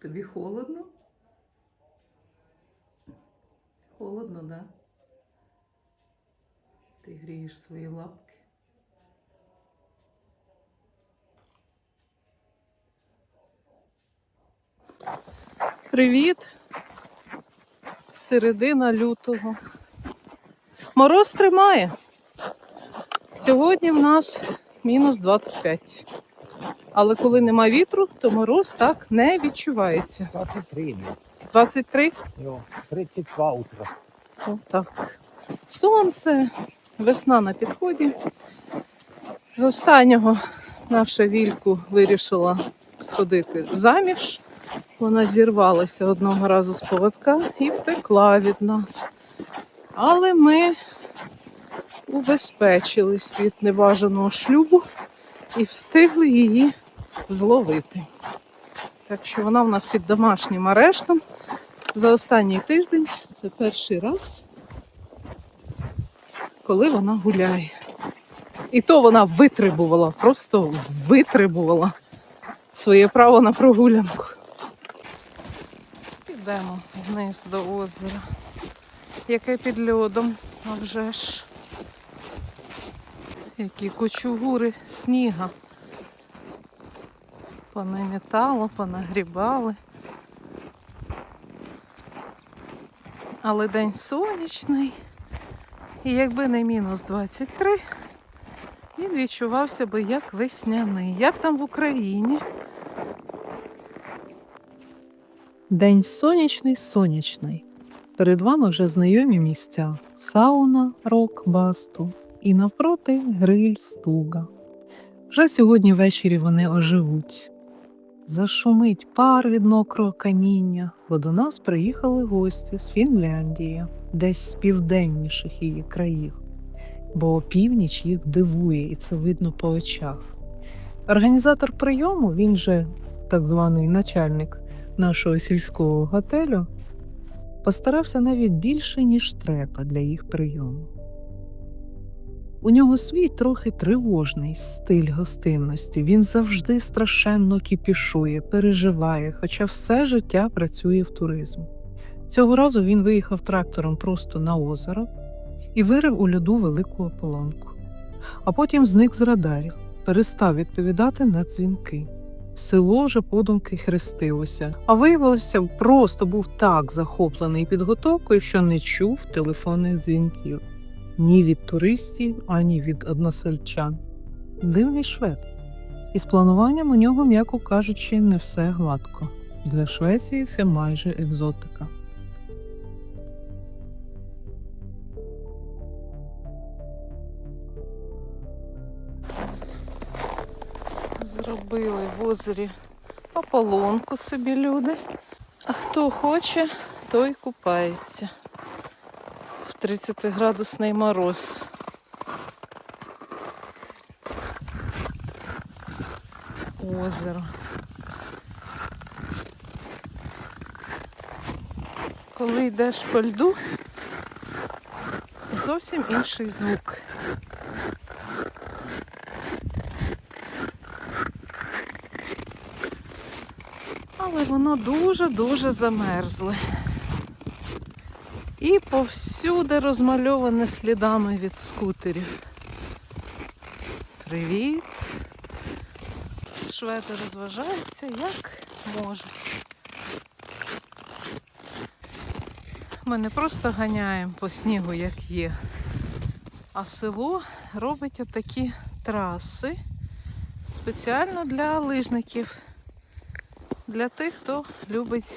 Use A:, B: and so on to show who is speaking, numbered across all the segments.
A: Тобі холодно? Холодно, да? Ти грієш свої лапки. Привіт! Середина лютого. Мороз тримає. Сьогодні в нас мінус 25. Але коли нема вітру, то мороз так не відчувається.
B: 23,
A: 23?
B: ну, 32 утра.
A: О, так. Сонце, весна на підході. З останнього наша вільку вирішила сходити заміж. Вона зірвалася одного разу з поводка і втекла від нас. Але ми убезпечились від небажаного шлюбу і встигли її зловити. Так що вона в нас під домашнім арештом. За останній тиждень це перший раз, коли вона гуляє. І то вона витребувала, просто витребувала своє право на прогулянку. Підемо вниз до озера, яке під льодом, а вже ж. Які кучугури сніга. Понамітало, понагрібали. Але день сонячний. І якби не мінус 23, він відчувався би як весняний, як там в Україні.
C: День сонячний, сонячний. Перед вами вже знайомі місця: сауна, рок, басту і навпроти гриль, стуга. Вже сьогодні ввечері вони оживуть. Зашумить пар від мокрого каміння, бо до нас приїхали гості з Фінляндії, десь з південніших її країв, бо північ їх дивує, і це видно по очах. Організатор прийому, він же так званий начальник нашого сільського готелю, постарався навіть більше, ніж треба для їх прийому. У нього свій трохи тривожний стиль гостинності. Він завжди страшенно кіпішує, переживає, хоча все життя працює в туризмі. Цього разу він виїхав трактором просто на озеро і вирив у льоду велику ополонку. А потім зник з радарів, перестав відповідати на дзвінки. Село вже подумки хрестилося, а виявилося, просто був так захоплений підготовкою, що не чув телефонних дзвінків ні від туристів, ані від односельчан. Дивний швед. Із плануванням у нього, м'яко кажучи, не все гладко. Для Швеції це майже екзотика.
A: Зробили в озері ополонку собі люди. А хто хоче, той купається. В 30-градусний мороз. Озеро. Коли йдеш по льду, зовсім інший звук. Але воно дуже-дуже замерзле. І повсюди розмальоване слідами від скутерів. Привіт! Шведи розважаються як можуть. Ми не просто ганяємо по снігу, як є, а село робить отакі траси спеціально для лижників для тих, хто любить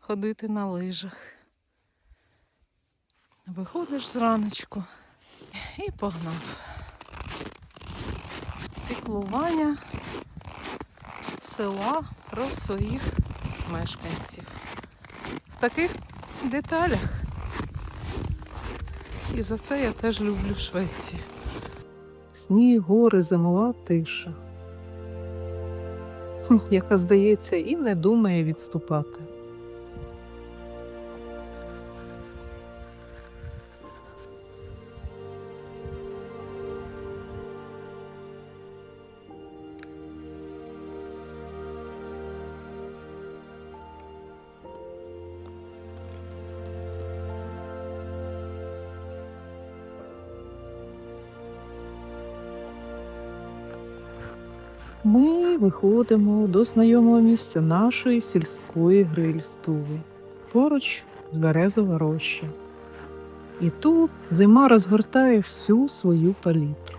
A: ходити на лижах. Виходиш зраночку і погнав. Піклування села про своїх мешканців. В таких деталях. І за це я теж люблю Швецію.
C: Сніг, гори, зимова тиша, яка, здається, і не думає відступати.
A: Ми виходимо до знайомого місця нашої сільської гриль-стуви. Поруч березова роща. І тут зима розгортає всю свою палітру.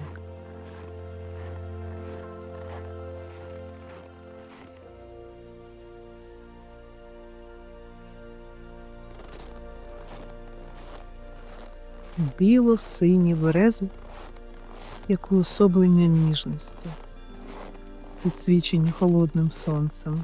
A: Біло-сині берези, як уособлення ніжності, підсвічені холодним сонцем.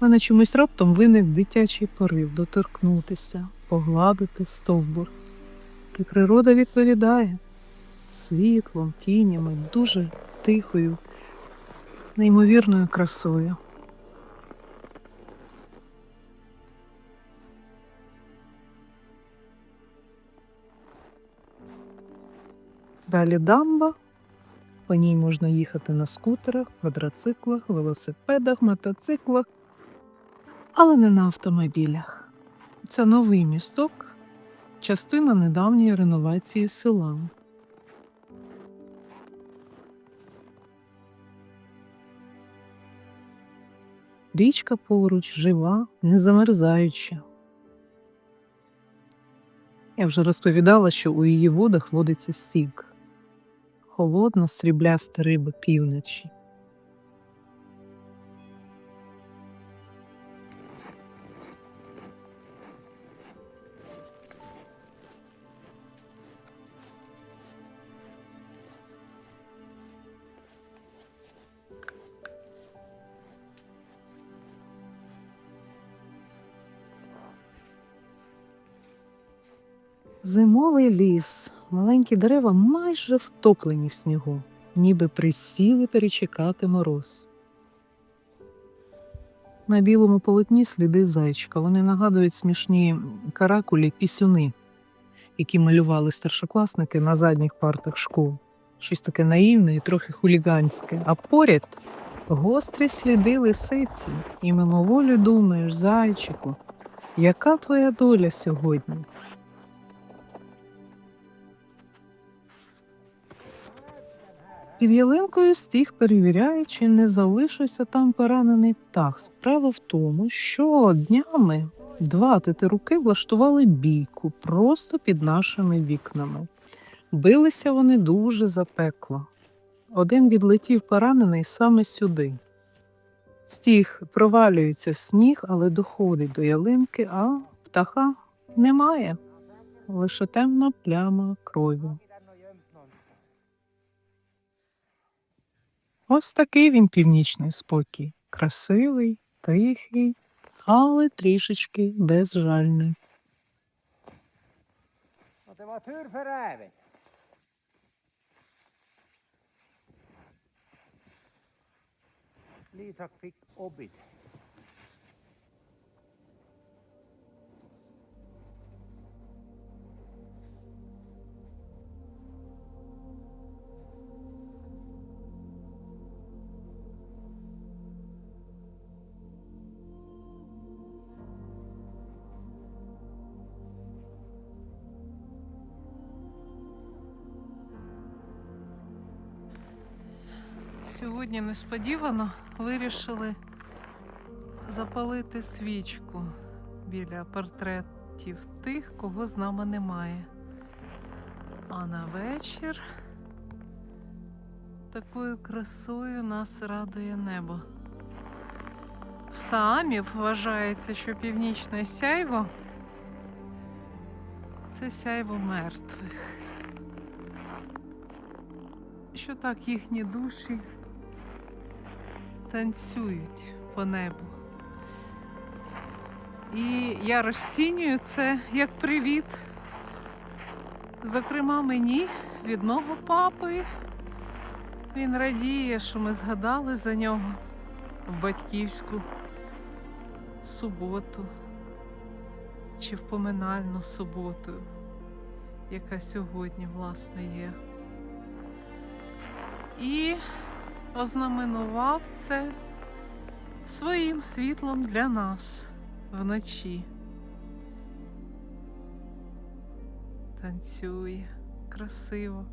A: Мене чомусь раптом виник дитячий порив доторкнутися, погладити стовбур. І природа відповідає світлом, тінями, дуже тихою, неймовірною красою. Далі дамба. По ній можна їхати на скутерах, квадроциклах, велосипедах, мотоциклах, але не на автомобілях. Це новий місток, частина недавньої реновації села. Річка поруч жива, не замерзаюча. Я вже розповідала, що у її водах водиться сік, холодна срібляста риба півночі. Зимовий ліс, маленькі дерева майже втоплені в снігу, ніби присіли перечекати мороз. На білому полотні сліди зайчика. Вони нагадують смішні каракулі пісюни, які малювали старшокласники на задніх партах школ. Щось таке наївне і трохи хуліганське. А поряд гострі сліди лисиці, і мимоволі думаєш, зайчику, яка твоя доля сьогодні? Під ялинкою стіг перевіряє, чи не залишився там поранений птах. Справа в тому, що днями два титируки влаштували бійку просто під нашими вікнами. Билися вони дуже запекло. Один відлетів поранений саме сюди. Стіг провалюється в сніг, але доходить до ялинки, а птаха немає. Лише темна пляма крові. Ось такий він північний спокій. Красивий, тихий, але трішечки безжальний.
B: Och det var
D: Сьогодні несподівано вирішили запалити свічку біля портретів тих, кого з нами немає. А на вечір такою красою нас радує небо. В Саамів вважається, що північне сяйво це сяйво мертвих. Що так їхні душі танцюють по небу. І я розцінюю це як привіт. Зокрема, мені від мого папи. Він радіє, що ми згадали за нього в батьківську суботу чи в поминальну суботу, яка сьогодні, власне, є. І ознаменував це своїм світлом для нас вночі.
A: танцює. Красиво.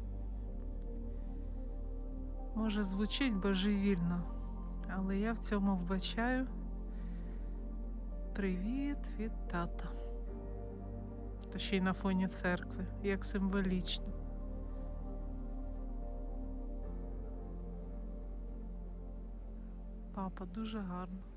A: Може, звучить божевільно, але я в цьому вбачаю привіт від тата. Та ще й на фоні церкви, як символічно. Папа дуже гарно.